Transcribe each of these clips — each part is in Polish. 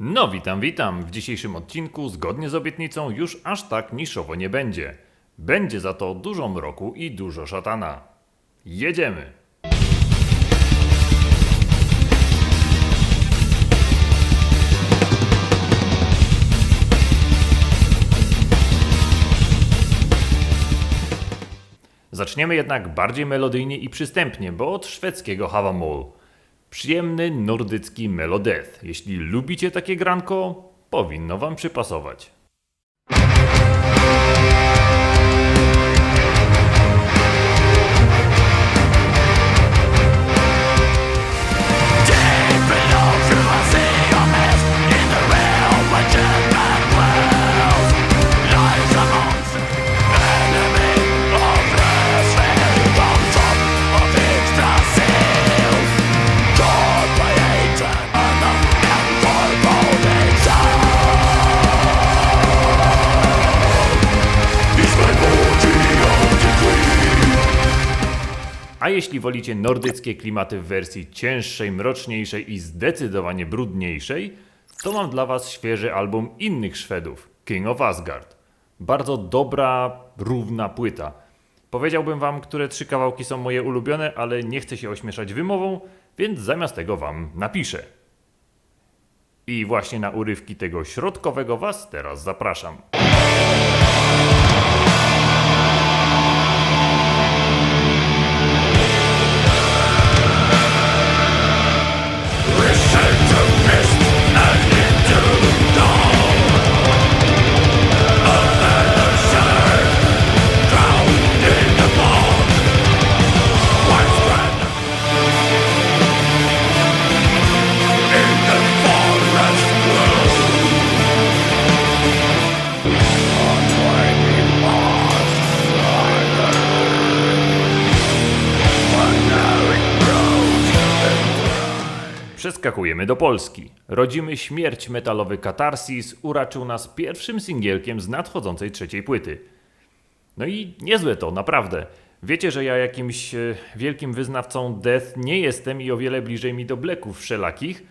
No witam, witam. W dzisiejszym odcinku, zgodnie z obietnicą, już aż tak niszowo nie będzie. Będzie za to dużo mroku i dużo szatana. Jedziemy! Zaczniemy jednak bardziej melodyjnie i przystępnie, bo od szwedzkiego Havamol. Przyjemny nordycki melodeth. Jeśli lubicie takie granko, powinno wam przypasować. A jeśli wolicie nordyckie klimaty w wersji cięższej, mroczniejszej i zdecydowanie brudniejszej, to mam dla Was świeży album innych Szwedów, King of Asgard. Bardzo dobra, równa płyta. Powiedziałbym Wam, które trzy kawałki są moje ulubione, ale nie chcę się ośmieszać wymową, więc zamiast tego Wam napiszę. I właśnie na urywki tego środkowego Was teraz zapraszam. Przeskakujemy do Polski. Rodzimy śmierć metalowy Katarsis uraczył nas pierwszym singielkiem z nadchodzącej trzeciej płyty. No i niezłe to, naprawdę. Wiecie, że ja jakimś e, wielkim wyznawcą death nie jestem i o wiele bliżej mi do bleków wszelakich,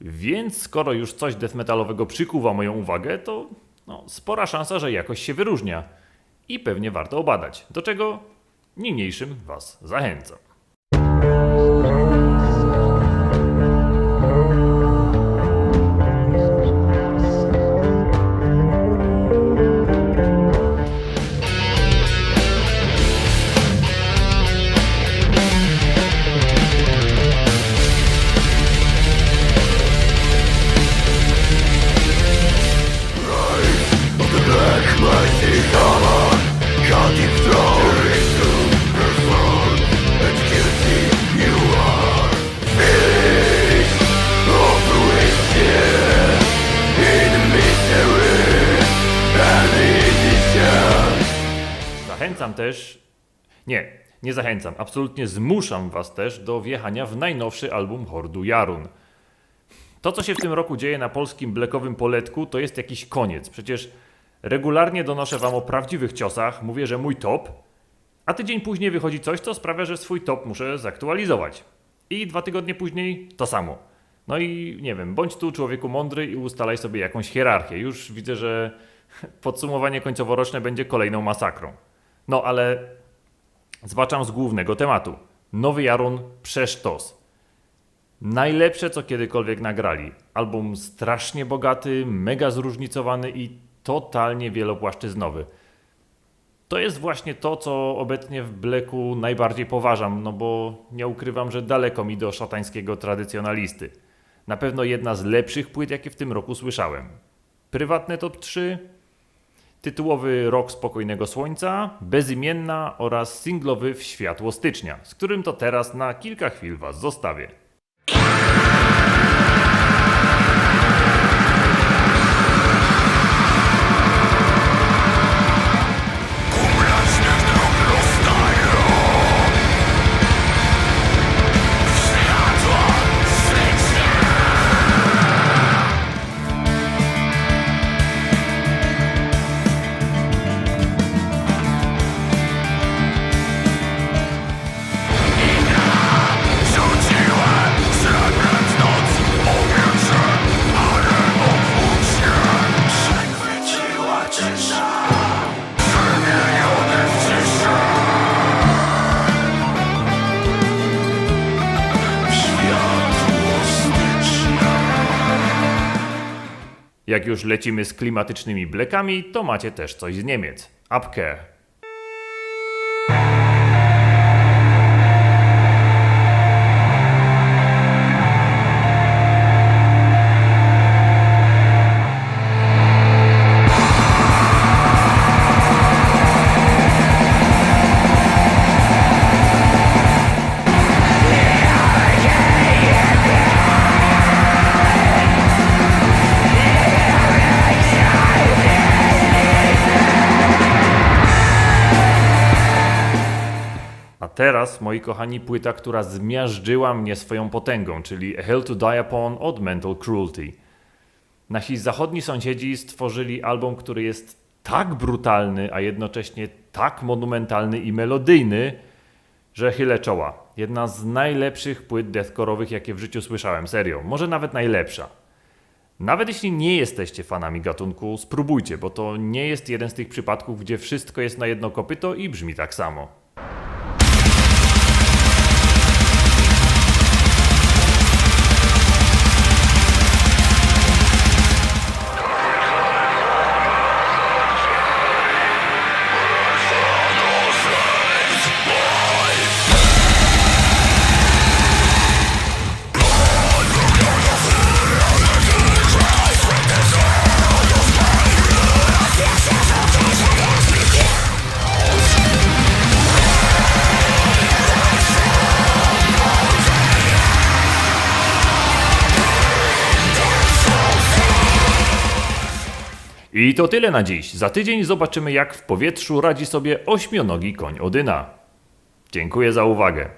więc skoro już coś death metalowego przykuwa moją uwagę, to no, spora szansa, że jakoś się wyróżnia. I pewnie warto obadać, do czego niniejszym Was zachęcam. Zachęcam też. Nie, nie zachęcam. Absolutnie zmuszam Was też do wjechania w najnowszy album Hordu Jarun. To, co się w tym roku dzieje na polskim blekowym poletku, to jest jakiś koniec. Przecież regularnie donoszę Wam o prawdziwych ciosach, mówię, że mój top, a tydzień później wychodzi coś, co sprawia, że swój top muszę zaktualizować. I dwa tygodnie później to samo. No i nie wiem, bądź tu człowieku mądry i ustalaj sobie jakąś hierarchię. Już widzę, że podsumowanie końcoworoczne będzie kolejną masakrą. No ale zbaczam z głównego tematu. Nowy Jarun Przesztos. Najlepsze, co kiedykolwiek nagrali. Album strasznie bogaty, mega zróżnicowany i totalnie wielopłaszczyznowy. To jest właśnie to, co obecnie w Bleku najbardziej poważam, no bo nie ukrywam, że daleko mi do szatańskiego tradycjonalisty. Na pewno jedna z lepszych płyt, jakie w tym roku słyszałem. Prywatne top 3, tytułowy Rok Spokojnego Słońca, Bezimienna oraz singlowy W Światło Stycznia, z którym to teraz na kilka chwil Was zostawię. Jak już lecimy z klimatycznymi blekami, to macie też coś z Niemiec. Apke. Teraz, moi kochani, płyta, która zmiażdżyła mnie swoją potęgą, czyli A Hell to Die Upon od Mental Cruelty. Nasi zachodni sąsiedzi stworzyli album, który jest tak brutalny, a jednocześnie tak monumentalny i melodyjny, że chylę czoła. Jedna z najlepszych płyt deathcore'owych, jakie w życiu słyszałem, serio. Może nawet najlepsza. Nawet jeśli nie jesteście fanami gatunku, spróbujcie, bo to nie jest jeden z tych przypadków, gdzie wszystko jest na jedno kopyto i brzmi tak samo. I to tyle na dziś. Za tydzień zobaczymy, jak w powietrzu radzi sobie ośmionogi koń Odyna. Dziękuję za uwagę.